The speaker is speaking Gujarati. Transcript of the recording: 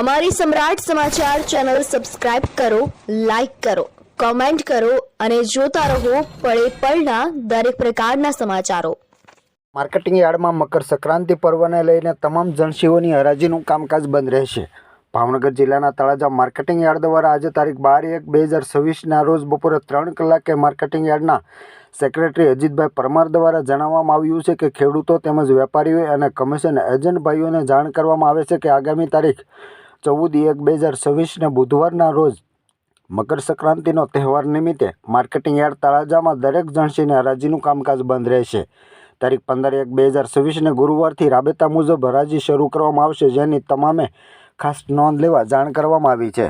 અમારી સમ્રાટ સમાચાર ચેનલ સબસ્ક્રાઇબ કરો, લાઇક કરો, કોમેન્ટ કરો અને જોતા રહો પળે પળના દરેક પ્રકારના સમાચારો. માર્કેટિંગ યાર્ડમાં મકર સંક્રાંતિ પર્વને લઈને તમામ જણસીઓની હરાજીનું કામકાજ બંધ રહેશે. ભાવનગર જિલ્લાના તળાજા માર્કેટિંગ યાર્ડ દ્વારા આજે તારીખ બાર એક બે હજાર છવ્વીસના રોજ બપોરે ત્રણ કલાકે માર્કેટિંગ યાર્ડના સેક્રેટરી અજીતભાઈ પરમાર દ્વારા જણાવવામાં આવ્યું છે કે ખેડૂતો તેમજ વેપારીઓ અને કમિશન એજન્ટ ભાઈઓને જાણ કરવામાં આવે છે કે આગામી તારીખ ચૌદ એક બે હજાર છવ્વીસને બુધવારના રોજ મકર સંક્રાંતિનો તહેવાર નિમિત્તે માર્કેટિંગ યાર્ડ તળાજામાં દરેક જણસીને હરાજીનું કામકાજ બંધ રહેશે. તારીખ પંદર એક બે હજાર છવ્વીસને ગુરુવારથી રાબેતા મુજબ હરાજી શરૂ કરવામાં આવશે, જેની તમામે ખાસ નોંધ લેવા જાણ કરવામાં આવી છે.